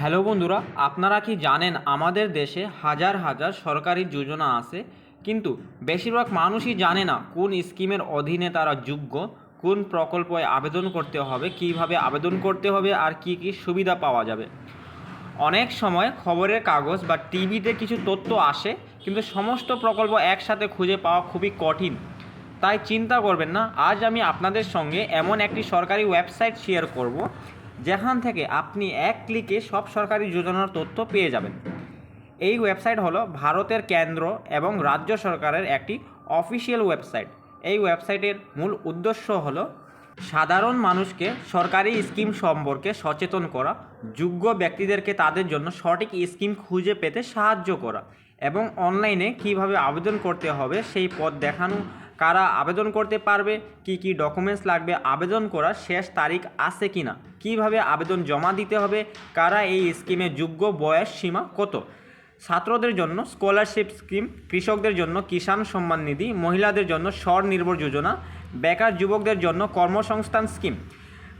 Hello বন্ধুরা, আপনারা কি জানেন আমাদের দেশে হাজার হাজার সরকারি যোজনা আছে? কিন্তু বেশিরভাগ মানুষই জানে না কোন স্কিমের অধীনে তারা যোগ্য, কোন প্রকল্পে আবেদন করতে হবে, কীভাবে আবেদন করতে হবে আর কি কি সুবিধা পাওয়া যাবে। অনেক সময় খবরের কাগজ বা টিভিতে কিছু তথ্য আসে, কিন্তু সমস্ত প্রকল্প একসাথে খুঁজে পাওয়া খুবই কঠিন। তাই চিন্তা করবেন না, আজ আমি আপনাদের সঙ্গে এমন একটি সরকারি ওয়েবসাইট শেয়ার করব যেখান থেকে আপনি এক ক্লিকে সব সরকারি যোজনার তথ্য পেয়ে যাবেন। এই ওয়েবসাইট হলো ভারতের কেন্দ্র এবং রাজ্য সরকারের একটি অফিসিয়াল ওয়েবসাইট। এই ওয়েবসাইটের মূল উদ্দেশ্য হলো সাধারণ মানুষকে সরকারি স্কিম সম্পর্কে সচেতন করা, যোগ্য ব্যক্তিদেরকে তাদের জন্য সঠিক স্কিম খুঁজে পেতে সাহায্য করা এবং অনলাইনে কীভাবে আবেদন করতে হবে সেই পথ দেখানো কারা আবেদন করতে পারবে, কি কি ডকুমেন্টস লাগবে, আবেদন করার শেষ তারিখ আছে কি না কীভাবে আবেদন জমা দিতে হবে, কারা এই স্কিমে যোগ্য, বয়স সীমা কত? ছাত্রদের জন্য স্কলারশিপ স্কিম কৃষকদের জন্য কিষাণ সম্মান নিধি, মহিলাদের জন্য স্বনির্ভর যোজনা, বেকার যুবকদের জন্য কর্মসংস্থান স্কিম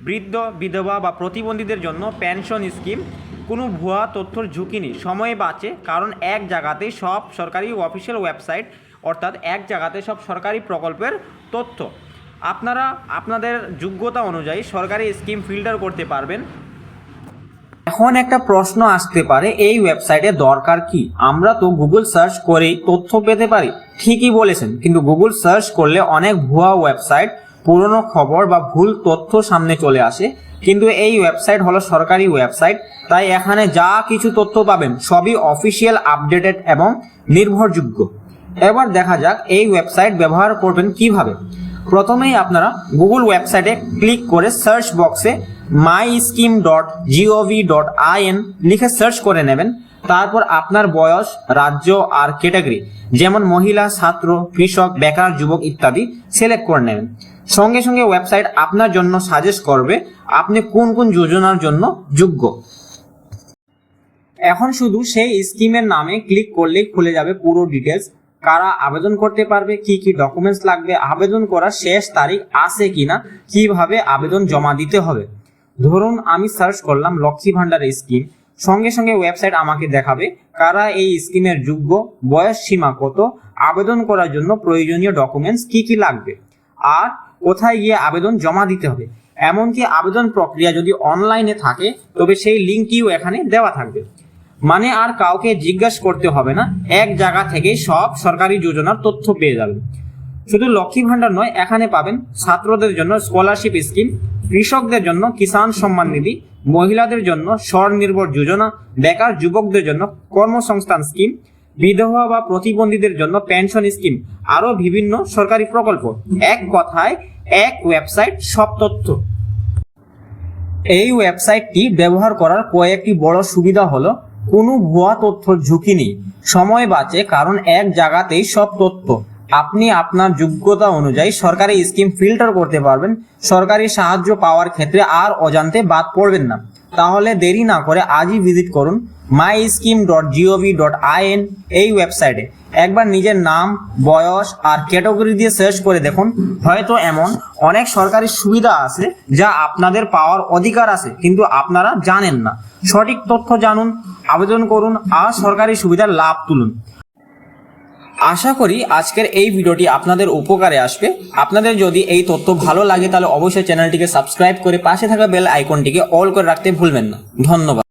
বৃদ্ধ, বিধবা বা প্রতিবন্ধীদের জন্য পেনশন স্কিম কোনো ভুয়া তথ্যর ঝুঁকি নেই, সময় বাঁচে, কারণ এক জায়গাতেই সব সরকারি অফিসিয়াল ওয়েবসাইট অর্থাৎ এক জায়গাতে সব সরকারি প্রকল্পের তথ্য। আপনারা, আপনাদের যোগ্যতা অনুযায়ী সরকারি স্কিম ফিল্টার করতে পারবেন। এখন একটা প্রশ্ন আসতে পারে, এই ওয়েবসাইটে দরকার কি? আমরা তো গুগল সার্চ করেই তথ্য পেতে পারি। ঠিকই বলেছেন, কিন্তু গুগল সার্চ করলে অনেক ভুয়া ওয়েবসাইট, পুরনো খবর বা ভুল তথ্য সামনে চলে আসে। কিন্তু এই ওয়েবসাইট হলো সরকারি ওয়েবসাইট, তাই এখানে যা কিছু তথ্য পাবেন সবই অফিসিয়াল, আপডেটেড এবং নির্ভরযোগ্য। এবার দেখা যাক এই ওয়েবসাইট ব্যবহার করবেন কীভাবে। প্রথমেই আপনারা গুগল ওয়েবসাইটে ক্লিক করে সার্চ বক্সে my scheme dot GOV dot IN লিখে সার্চ করে নেবেন। তারপর আপনার বয়স, রাজ্য আর ক্যাটাগরি যেমন মহিলা, ছাত্র, কৃষক, বেকার, যুবক ইত্যাদি সিলেক্ট করে নেবেন। সঙ্গে সঙ্গে ওয়েবসাইট আপনার জন্য সাজেস্ট করবে আপনি কোন কোন যোজনার জন্য যোগ্য। এখন শুধু সেই স্কিমের নামে ক্লিক করলেই খুলে যাবে পুরো ডিটেলস কারা আবেদন করতে পারবে, কি কি ডকুমেন্টস লাগবে, আবেদন করার শেষ তারিখ আছে কিনা, কীভাবে আবেদন জমা দিতে হবে। ধরুন আমি সার্চ করলাম লক্ষ্মী ভান্ডার স্কিম, সঙ্গে সঙ্গে ওয়েবসাইট আমাকে দেখাবে কারা এই স্কিমের যোগ্য, বয়স সীমা কত, আবেদন করার জন্য প্রয়োজনীয় ডকুমেন্টস কি কি লাগবে, আর কোথায় গিয়ে আবেদন জমা দিতে হবে। এমনকি আবেদন প্রক্রিয়া যদি অনলাইনে থাকে, তবে সেই লিঙ্কটিও এখানে দেওয়া থাকবে। মানে আর কাউকে জিজ্ঞেস করতে হবে না। এক জায়গা থেকেই সব সরকারি যোজনার তথ্য পেয়ে যাবেন শুধু লক্ষ্মী ভান্ডার নয়, এখানে পাবেন ছাত্রদের জন্য স্কলারশিপ স্কিম কৃষকদের জন্য কিষাণ সম্মান নিধি, মহিলাদের জন্য স্বনির্ভর যোজনা, বেকার যুবকদের জন্য কর্মসংস্থান স্কিম বিধবা বা প্রতিবন্ধীদের জন্য পেনশন স্কিম আরও বিভিন্ন সরকারি প্রকল্প। এক কথায়, এক ওয়েবসাইট সব তথ্য। এই ওয়েবসাইটটি ব্যবহার করার কয়েকটি বড় সুবিধা হলো কোনো ভুয়া তথ্য ঝুঁকি নেই। সময় বাঁচে, কারণ এক জায়গাতেই সব তথ্য। আপনি আপনার যোগ্যতা অনুযায়ী সরকারি স্কিম ফিল্টার করতে পারবেন। সরকারি সাহায্য পাওয়ার ক্ষেত্রে আর অজান্তে বাদ পড়বেন না। তাহলে দেরি না করে আজই ভিজিট করুন। My scheme dot GOV dot IN এই ওয়েবসাইটে একবার নিজের নাম, বয়স আর ক্যাটাগরি দিয়ে সার্চ করে দেখুন। হয়তো এমন অনেক সরকারি সুবিধা আছে যা আপনাদের পাওয়ার অধিকার আছে, কিন্তু আপনারা জানেন না। সঠিক তথ্য জানুন, আবেদন করুন আর সরকারি সুবিধার লাভ তুলুন। আশা করি আজকের এই ভিডিওটি আপনাদের উপকারে আসবে। আপনাদের যদি এই তথ্য ভালো লাগে তাহলে অবশ্যই চ্যানেলটিকে সাবস্ক্রাইব করে পাশে থাকা বেল আইকনটিকে অল করে রাখতে ভুলবেন না। ধন্যবাদ।